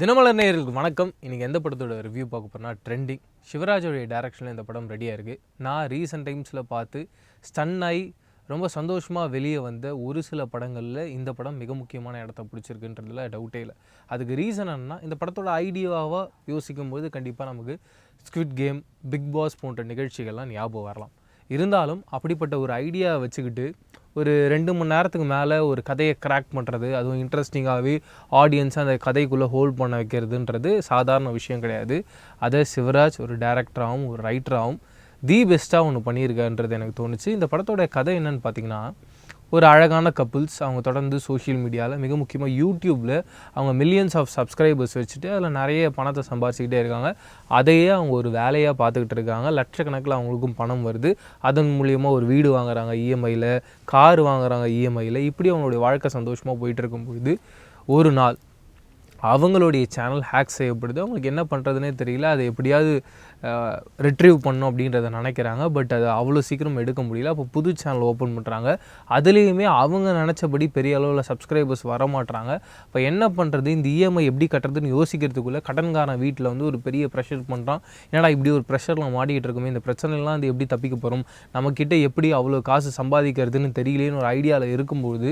தினமலர் நேயர்களுக்கு வணக்கம். இன்றைக்கி எந்த படத்தோட ரிவ்யூ பார்க்க போறோம்னா ட்ரெண்டிங் சிவராஜோடைய டேரக்ஷனில் இந்த படம் ரெடியாக இருக்குது நான் ரீசெண்ட் டைம்ஸில் பார்த்து ஸ்டன் ஆகி ரொம்ப சந்தோஷமாக வெளியே வந்த ஒரு சில படங்களில் இந்த படம் மிக முக்கியமான இடத்த பிடிச்சிருக்குன்றதுல டவுட்டே இல்லை. அதுக்கு ரீசன் என்னன்னா இந்த படத்தோட ஐடியாவாக யோசிக்கும்போது கண்டிப்பாக நமக்கு ஸ்குவிட் கேம் பிக் பாஸ் போன்ற நிகழ்ச்சிகள்லாம் ஞாபகம் வரலாம். இருந்தாலும் அப்படிப்பட்ட ஒரு ஐடியாவை வச்சுக்கிட்டு ஒரு ரெண்டு மணி நேரத்துக்கு மேலே ஒரு கதையை கிராக் பண்ணுறது அதுவும் இன்ட்ரெஸ்டிங்காகவே ஆடியன்ஸை அந்த கதைக்குள்ளே ஹோல்ட் பண்ண வைக்கிறதுன்றது சாதாரண விஷயம் கிடையாது. அதை சிவராஜ் ஒரு டேரக்டராகவும் ஒரு ரைட்டராகவும் தி பெஸ்ட்டாக ஒன்று பண்ணியிருக்கான்றது எனக்கு தோணுச்சு. இந்த படத்தோட கதை என்னன்னு பார்த்தீங்கன்னா ஒரு அழகான கப்புள்ஸ் அவங்க தொடர்ந்து சோஷியல் மீடியாவில் மிக முக்கியமாக யூடியூப்பில் அவங்க மில்லியன்ஸ் ஆஃப் சப்ஸ்கிரைபர்ஸ் வச்சுட்டு அதில் நிறைய பணத்தை சம்பாதிச்சிக்கிட்டே இருக்காங்க. அதையே அவங்க ஒரு வேலையாக பார்த்துக்கிட்டு இருக்காங்க. லட்சக்கணக்கில் அவங்களுக்கும் பணம் வருது. அதன் மூலியமாக ஒரு வீடு வாங்குறாங்க இஎம்ஐயில் கார் வாங்குறாங்க இஎம்ஐயில் இப்படி அவங்களுடைய வாழ்க்கை சந்தோஷமாக போயிட்டு இருக்கும்போது ஒரு நாள் அவங்களுடைய சேனல் ஹேக் செய்யப்படுது. அவங்களுக்கு என்ன பண்ணுறதுனே தெரியல. அதை எப்படியாவது ரிட்ரீவ் பண்ணும் அப்படின்றத நினைக்கிறாங்க. பட் அதை அவ்வளோ சீக்கிரம் எடுக்க முடியல. அப்போ புது சேனல் ஓப்பன் பண்ணுறாங்க அதுலேயுமே அவங்க நினச்சபடி பெரிய அளவில் சப்ஸ்கிரைபர்ஸ் வரமாட்டுறாங்க இப்போ என்ன பண்ணுறது இந்த இஎம்ஐ எப்படி கட்டுறதுன்னு யோசிக்கிறதுக்குள்ளே கடன்காரன் வீட்டில் வந்து ஒரு பெரிய ப்ரெஷர் பண்ணுறான் என்னடா இப்படி ஒரு ப்ரெஷரில் மாட்டிகிட்டு இருக்குமே? இந்த பிரச்சனைலாம் வந்து எப்படி தப்பிக்க போகிறோம் நம்மக்கிட்ட எப்படி அவ்வளோ காசு சம்பாதிக்கிறதுன்னு தெரியலேன்னு ஒரு ஐடியாவில் இருக்கும்போது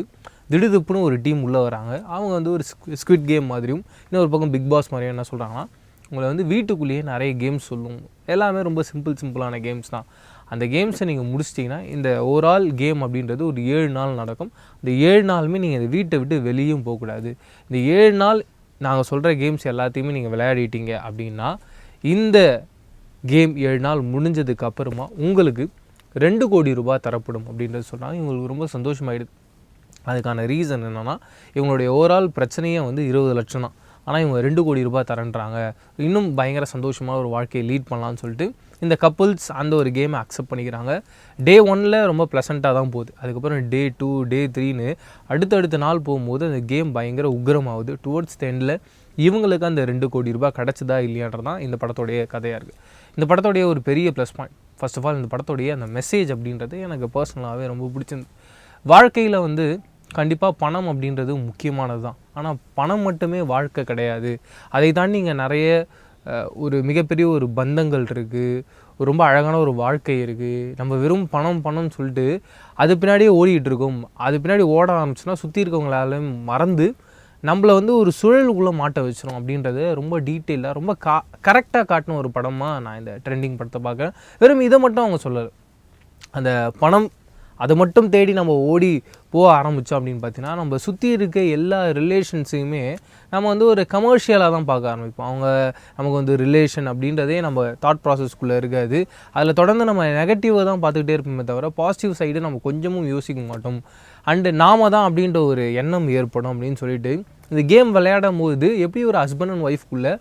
திடுதுப்புன்னு ஒரு டீம் உள்ளே வராங்க. அவங்க வந்து ஒரு ஸ்குவிட் கேம் மாதிரியும் இன்னொரு பக்கம் பிக் பாஸ் மாதிரியும் என்ன சொல்கிறாங்கன்னா உங்களை வந்து வீட்டுக்குள்ளேயே நிறைய கேம்ஸ் சொல்லும். எல்லாமே ரொம்ப சிம்பிள் சிம்பிளான கேம்ஸ் தான். அந்த கேம்ஸை நீங்கள் முடிச்சிட்டிங்கன்னா இந்த ஓவரால் கேம் அப்படின்றது ஒரு ஏழு நாள் நடக்கும். இந்த ஏழு நாளுமே நீங்கள் இந்த வீட்டை விட்டு வெளியும் போகக்கூடாது இந்த ஏழு நாள் நாங்கள் சொல்கிற கேம்ஸ் எல்லாத்தையுமே நீங்கள் விளையாடிட்டீங்க அப்படின்னா இந்த கேம் ஏழு நாள் முடிஞ்சதுக்கு அப்புறமா உங்களுக்கு ரெண்டு கோடி ரூபாய் தரப்படும் அப்படின்றது சொன்னாங்க. இவங்களுக்கு ரொம்ப சந்தோஷமாயிடுது. அதுக்கான ரீசன் என்னென்னா இவங்களுடைய ஓவரால் பிரச்சனையே வந்து இருபது லட்சம் தான். ஆனால் இவங்க ரெண்டு கோடி ரூபாய் தரேன்றாங்க. இன்னும் பயங்கர சந்தோஷமாக ஒரு வாழ்க்கையை லீட் பண்ணலாம்னு சொல்லிட்டு இந்த கப்புள்ஸ் அந்த ஒரு கேமை அக்செப்ட் பண்ணிக்கிறாங்க. டே ஒனில் ரொம்ப ப்ளசண்ட்டாக தான் போகுது. அதுக்கப்புறம் டே டூ டே த்ரீன்னு அடுத்தடுத்த நாள் போகும்போது அந்த கேம் பயங்கர உக்ரமாகுது டுவர்ட்ஸ் த எண்டில் இவங்களுக்கு அந்த ரெண்டு கோடி ரூபாய் கிடச்சதா இல்லையான்றது தான் இந்த படத்தோடைய கதையாக இருக்குது இந்த படத்தோடைய ஒரு பெரிய plus point first of all இந்த படத்தோடைய அந்த மெசேஜ் அப்படின்றது எனக்கு பர்சனலாகவே ரொம்ப பிடிச்சிருந்து வாழ்க்கையில் வந்து கண்டிப்பாக பணம் அப்படின்றது முக்கியமானது தான் ஆனால் பணம் மட்டுமே வாழ்க்கை கிடையாது. அதை தாண்டி இங்கே நிறைய ஒரு மிகப்பெரிய ஒரு பந்தங்கள் இருக்குது ரொம்ப அழகான ஒரு வாழ்க்கை இருக்குது நம்ம வெறும் பணம் பணம்னு சொல்லிட்டு அது பின்னாடியே ஓடிக்கிட்டு இருக்கோம். அது பின்னாடி ஓட ஆரம்பிச்சுன்னா சுற்றி இருக்கவங்களால மறந்து நம்மளை வந்து ஒரு சூழலுக்குள்ளே மாட்ட வச்சிரும் அப்படின்றது ரொம்ப டீட்டெயிலாக ரொம்ப கா கரெக்டாக காட்டின ஒரு படமாக நான் இந்த ட்ரெண்டிங் படத்தை பார்க்குறேன். வெறும் இதை மட்டும் அவங்க சொல்லலை. அந்த பணம் அதை மட்டும் தேடி நம்ம ஓடி போக ஆரம்பித்தோம் அப்படின்னு பார்த்தீங்கன்னா நம்ம சுற்றி இருக்க எல்லா ரிலேஷன்ஸையுமே நம்ம வந்து ஒரு கமர்ஷியலாக தான் பார்க்க ஆரம்பிப்போம். அவங்க நமக்கு வந்து ரிலேஷன் அப்படின்றதே நம்ம தாட் ப்ராசஸ்க்குள்ளே இருக்காது. அதில் தொடர்ந்து நம்ம நெகட்டிவாக தான் பார்த்துக்கிட்டே இருப்போமே தவிர பாசிட்டிவ் சைடு நம்ம கொஞ்சமும் யோசிக்க மாட்டோம். அண்டு நாம தான் அப்படின்ற ஒரு எண்ணம் ஏற்படும் அப்படின்னு சொல்லிட்டு இந்த கேம் விளையாடும் போது எப்படி ஒரு ஹஸ்பண்ட் அண்ட் ஒய்ஃப்குள்ளே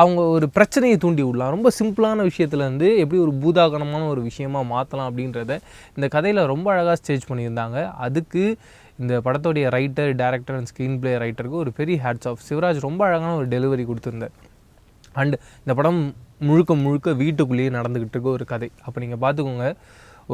அவங்க ஒரு பிரச்சனையை தூண்டி விடலாம். ரொம்ப சிம்பிளான விஷயத்துலேருந்து எப்படி ஒரு பூதாகனமான ஒரு விஷயமா மாற்றலாம் அப்படின்றத இந்த கதையில் ரொம்ப அழகாக ஸ்டேஜ் பண்ணியிருந்தாங்க. அதுக்கு இந்த படத்தோடைய writer director and screen play ரைட்டருக்கு ஒரு பெரிய ஹேட்ஸ் ஆஃப் சிவராஜ் ரொம்ப அழகான ஒரு டெலிவரி கொடுத்துருந்தார். அண்ட் இந்த படம் முழுக்க முழுக்க வீட்டுக்குள்ளேயே நடந்துக்கிட்டு இருக்க ஒரு கதை. அப்போ நீங்கள் பார்த்துக்கோங்க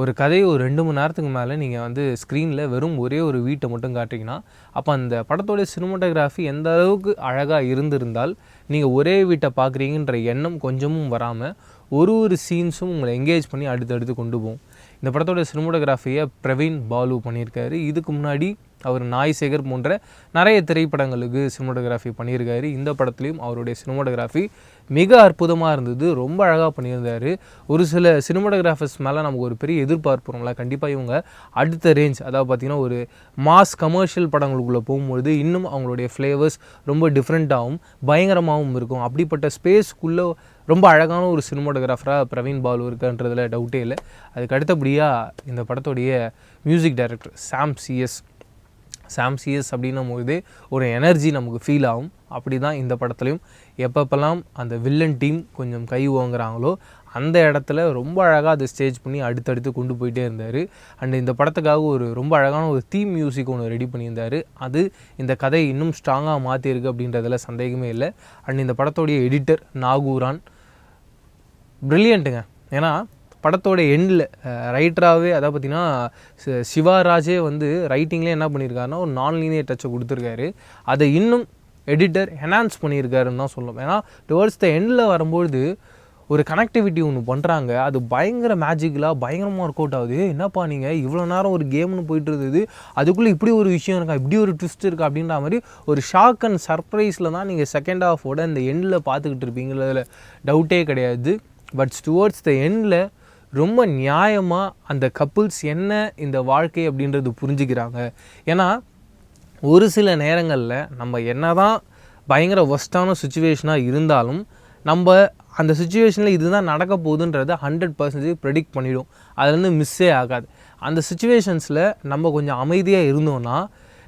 ஒரு கதை ஒரு ரெண்டு மணி நேரத்துக்கு மேலே நீங்கள் வந்து ஸ்க்ரீனில் வெறும் ஒரே ஒரு வீட்டை மட்டும் காட்டிங்கன்னா அப்போ அந்த படத்தோடைய சினிமாட்டோகிராஃபி எந்த அளவுக்கு அழகாக இருந்திருந்தால் நீங்கள் ஒரே வீட்டை பார்க்குறீங்கன்ற எண்ணம் கொஞ்சமும் வராமல் ஒரு ஒரு சீன்ஸும் உங்களை எங்கேஜ் பண்ணி அடுத்தடுத்து கொண்டு போகும். இந்த படத்தோட சினிமோட்டோகிராஃபியை பிரவீன் பாலு பண்ணியிருக்காரு. இதுக்கு முன்னாடி அவர் நாய் சேகர் போன்ற நிறைய திரைப்படங்களுக்கு சினிமோட்டோகிராஃபி பண்ணியிருக்காரு. இந்த படத்துலையும் அவருடைய சினிமோட்டோகிராஃபி மிக அற்புதமாக இருந்தது. ரொம்ப அழகாக பண்ணியிருந்தார். ஒரு சில சினிமோட்டோகிராஃபர்ஸ் மேலே நமக்கு ஒரு பெரிய எதிர்பார்ப்பு இருக்கும்ல. கண்டிப்பாக இவங்க அடுத்த ரேஞ்ச் அதாவது பார்த்திங்கன்னா ஒரு மாஸ் கமர்ஷியல் படங்களுக்குள்ளே போகும்பொழுது இன்னும் அவங்களுடைய ஃப்ளேவர்ஸ் ரொம்ப டிஃப்ரெண்ட்டாகவும் பயங்கரமாகவும் இருக்கும். அப்படிப்பட்ட ஸ்பேஸ்க்குள்ளே ரொம்ப அழகான ஒரு சினிமோட்டோகிராஃபராக பிரவீன் பாலு இருக்கான்றதுல டவுட்டே இல்லை. அதுக்கு அடுத்தபடியாக இந்த படத்துடைய music director Sam C S Sam C S அப்படின்னும் போது ஒரு எனர்ஜி நமக்கு ஃபீல் ஆகும். அப்படி தான் இந்த படத்துலையும் எப்பப்பெல்லாம் அந்த வில்லன் டீம் கொஞ்சம் கை ஓங்குறாங்களோ அந்த இடத்துல ரொம்ப அழகாக அதை ஸ்டேஜ் பண்ணி அடுத்தடுத்து கொண்டு போயிட்டே இருந்தார். அண்ட் இந்த படத்துக்காக ஒரு ரொம்ப அழகான ஒரு தீம் மியூசிக் ஒன்று ரெடி பண்ணியிருந்தார். அது இந்த கதையை இன்னும் ஸ்ட்ராங்காக மாற்றிருக்கு அப்படின்றதில் சந்தேகமே இல்லை. அண்ட் இந்த படத்தோடைய எடிட்டர் நாகூரான். ப்ரில்லியண்ட்டுங்க ஏன்னா படத்தோட எண்டில் ரைட்டராகவே அதாவது பார்த்தீங்கன்னா சிவாராஜே வந்து ரைட்டிங்லேயே என்ன பண்ணியிருக்காருன்னா ஒரு நான் லீனியர் டச்சை கொடுத்துருக்காரு. அதை இன்னும் எடிட்டர் என்ஹான்ஸ் பண்ணியிருக்காருன்னு தான் சொல்லணும். ஏன்னா டுவர்ட்ஸ் த எண்டில் வரும்பொழுது ஒரு கனெக்டிவிட்டி ஒன்று பண்ணுறாங்க அது பயங்கர மேஜிக்கலாக பயங்கரமாக ஒர்க் அவுட் ஆகுது. என்னப்பா நீங்கள் இவ்வளோ நேரம் ஒரு கேம்னு போயிட்டு இருந்தது. அதுக்குள்ளே இப்படி ஒரு விஷயம் இருக்கா? இப்படி ஒரு ட்விஸ்ட் இருக்கா? அப்படின்ற மாதிரி ஒரு ஷாக் அண்ட் சர்ப்ரைஸில் தான் நீங்கள் செகண்ட் ஹாஃபோட இந்த எண்டில் பார்த்துக்கிட்டு இருப்பீங்களதில் டவுட்டே கிடையாது. பட் டுவர்ட்ஸ் த எண்டில் ரொம்ப நியாயமாக அந்த கப்புள்ஸ் என்ன இந்த வாழ்க்கை அப்படின்றது புரிஞ்சுக்கிறாங்க. ஏன்னா ஒரு சில நேரங்களில் நம்ம என்ன தான் பயங்கர ஒஸ்டான சுச்சுவேஷனாக இருந்தாலும் நம்ம அந்த சுச்சுவேஷனில் இதுதான் நடக்க போகுதுன்றதை ஹண்ட்ரட் பர்சன்டேஜ் ப்ரெடிக்ட் பண்ணிவிடும் அதுலேருந்து மிஸ்ஸே ஆகாது. அந்த சுச்சுவேஷன்ஸில் நம்ம கொஞ்சம் அமைதியாக இருந்தோன்னா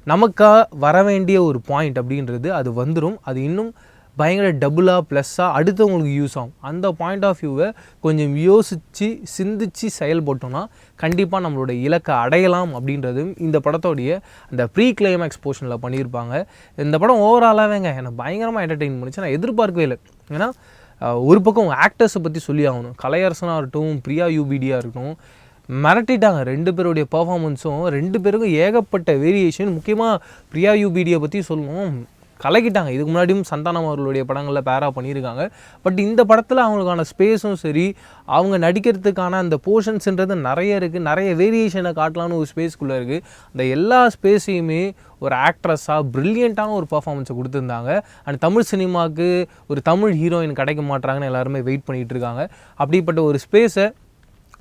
நமக்காக வர வேண்டிய ஒரு பாயிண்ட் அப்படின்றது அது வந்துடும் அது இன்னும் பயங்கர டபுளாக ப்ளஸ்ஸாக அடுத்தவங்களுக்கு யூஸ் ஆகும். அந்த பாயிண்ட் ஆஃப் வியூவை கொஞ்சம் யோசித்து சிந்திச்சு செயல்பட்டோம்னா கண்டிப்பாக நம்மளோட இலக்கை அடையலாம் அப்படின்றதும் இந்த படத்தோடைய அந்த ப்ரீ கிளைமேக்ஸ் போர்ஷனில் பண்ணியிருப்பாங்க. இந்த படம் ஓவராலாகவேங்க என்னை பயங்கரமாக என்டர்டெயின் பண்ணிச்சு. நான் எதிர்பார்க்கவே இல்லை. ஏன்னா ஒரு பக்கம் ஆக்டர்ஸை பற்றி சொல்லி ஆகணும். கலையரசனாக இருக்கட்டும் பிரியா யூபிடியாக இருக்கட்டும் மிரட்டிட்டாங்க. ரெண்டு பேருடைய பர்ஃபார்மன்ஸும் ரெண்டு பேருக்கும் ஏகப்பட்ட வேரியேஷன் முக்கியமாக பிரியா யூபிடியை பற்றி சொல்லணும் கலக்கிட்டாங்க. இதுக்கு முன்னாடியும் சந்தானம் அவர்களுடைய படங்களில் பேரா பண்ணியிருக்காங்க. பட் இந்த படத்தில் அவங்களுக்கான ஸ்பேஸும் சரி அவங்க நடிக்கிறதுக்கான அந்த போர்ஷன்ஸுன்றது நிறைய இருக்குது நிறைய வேரியேஷனை காட்டலான்னு ஒரு ஸ்பேஸ்க்குள்ளே இருக்குது அந்த எல்லா ஸ்பேஸையுமே ஒரு ஆக்ட்ரஸாக ப்ரில்லியண்ட்டான ஒரு பர்ஃபார்மன்ஸை கொடுத்துருந்தாங்க. அண்ட் தமிழ் சினிமாவுக்கு ஒரு தமிழ் ஹீரோயின் கிடைக்க மாட்டாங்கன்னு எல்லாருமே வெயிட் பண்ணிகிட்டு இருக்காங்க. அப்படிப்பட்ட ஒரு ஸ்பேஸை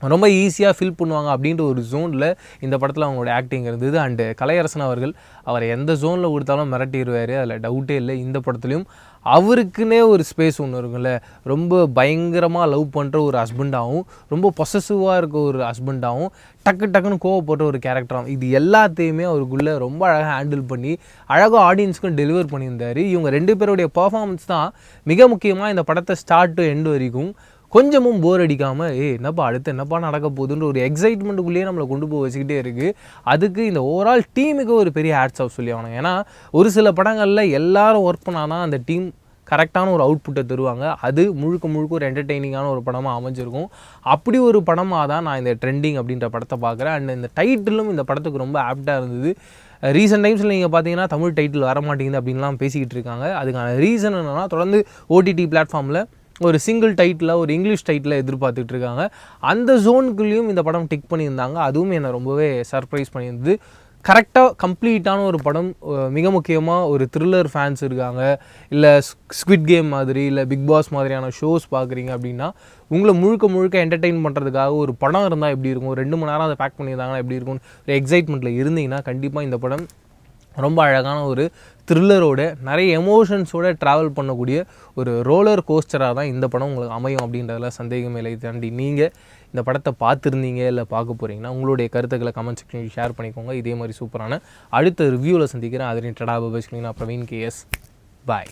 ரொம்ப ஈஸியாக ஃபில் பண்ணுவாங்க அப்படின்ற ஒரு ஜோனில் இந்த படத்தில் அவங்களோட ஆக்டிங் இருந்தது. அண்டு கலையரசன் அவர்கள் அவரை எந்த ஜோனில் கொடுத்தாலும் மிரட்டிடுவார். அதில் டவுட்டே இல்லை. இந்த படத்துலையும் அவருக்குன்னே ஒரு ஸ்பேஸ் ஒன்று இருக்கும்ல. ரொம்ப பயங்கரமாக லவ் பண்ணுற ஒரு ஹஸ்பண்டாகவும் ரொம்ப பொசசிவாக இருக்க ஒரு ஹஸ்பண்டாகவும் டக்கு டக்குன்னு கோவப்படுற ஒரு கேரக்டராகவும் இது எல்லாத்தையுமே அவருக்குள்ளே ரொம்ப அழகாக ஹேண்டில் பண்ணி அழகாக ஆடியன்ஸுக்கும் டெலிவர் பண்ணியிருந்தார். இவங்க ரெண்டு பேருடைய பர்ஃபார்மன்ஸ் தான் மிக முக்கியமாக இந்த படத்தை ஸ்டார்ட் டு எண்டு வரைக்கும் கொஞ்சமும் போர் அடிக்காமல் ஏ என்னப்பா அடுத்து என்னப்பா நடக்க போகுதுன்ற ஒரு எக்ஸைட்மெண்ட்டுக்குள்ளேயே நம்மளை கொண்டு போய் வச்சுக்கிட்டே இருக்குது அதுக்கு இந்த ஓவரால் டீமுக்கு ஒரு பெரிய ஹேட்ஸ் ஆஃப் சொல்லி ஆகணும். ஏன்னா ஒரு சில படங்களில் எல்லாரும் ஒர்க் பண்ணாதான் அந்த டீம் கரெக்டான ஒரு அவுட்புட்டை தருவாங்க. அது முழுக்க முழுக்க ஒரு என்டர்டெய்னிங்கான ஒரு படமாக அமைஞ்சிருக்கும். அப்படி ஒரு படமாக தான் நான் இந்த ட்ரெண்டிங் அப்படின்ற படத்தை பார்க்குறேன். அண்ட் இந்த டைட்டிலும் இந்த படத்துக்கு ரொம்ப ஆப்டாக இருந்தது. ரீசெண்ட் டைம்ஸில் நீங்கள் பார்த்தீங்கன்னா தமிழ் டைட்டில் வர மாட்டேங்குது அப்படின்லாம் பேசிக்கிட்டு இருக்காங்க. அதுக்கான ரீசன் என்னென்னா தொடர்ந்து ஓடிடி பிளாட்ஃபார்மில் ஒரு சிங்கிள் டைட்டில் ஒரு இங்கிலீஷ் டைட்டில் எதிர்பார்த்துட்டு இருக்காங்க அந்த ஜோனுக்குள்ளேயும் இந்த படம் டிக் பண்ணியிருந்தாங்க. அதுவும் என்னை ரொம்பவே சர்ப்ரைஸ் பண்ணியிருந்தது. கரெக்டாக கம்ப்ளீட்டான ஒரு படம். மிக முக்கியமாக ஒரு த்ரில்லர் ஃபேன்ஸ் இருக்காங்க. இல்லை ஸ்குவிட் கேம் மாதிரி இல்லை பிக் பாஸ் மாதிரியான ஷோஸ் பார்க்குறீங்க அப்படின்னா உங்களை முழுக்க முழுக்க என்டர்டெயின் பண்ணுறதுக்காக ஒரு படம் இருந்தால் எப்படி இருக்கும்? ஒரு ரெண்டு மணி நேரம் அதை பேக் பண்ணியிருந்தாங்கன்னா எப்படி இருக்கும் ஒரு எக்ஸைட்மெண்ட்டில் இருந்தீங்கன்னா கண்டிப்பாக இந்த படம் ரொம்ப அழகான ஒரு த்ரில்லரோட நிறைய எமோஷன்ஸோட ட்ராவல் பண்ணக்கூடிய ஒரு ரோலர் கோஸ்டராக தான் இந்த படம் உங்களுக்கு அமையும் அப்படின்றதுல சந்தேகமே இல்லை. தாண்டி நீங்கள் இந்த படத்தை பார்த்துருந்தீங்க இல்லை பார்க்க போகிறீங்கன்னா உங்களுடைய கருத்துக்களை கமெண்ட் செக்ஷனில் ஷேர் பண்ணிக்கோங்க. இதே மாதிரி சூப்பரான அடுத்த ரிவ்யூவில் சந்திக்கிறேன். அதிரின் டடா பபாய் நான் பிரவீன் கேஎஸ் பாய்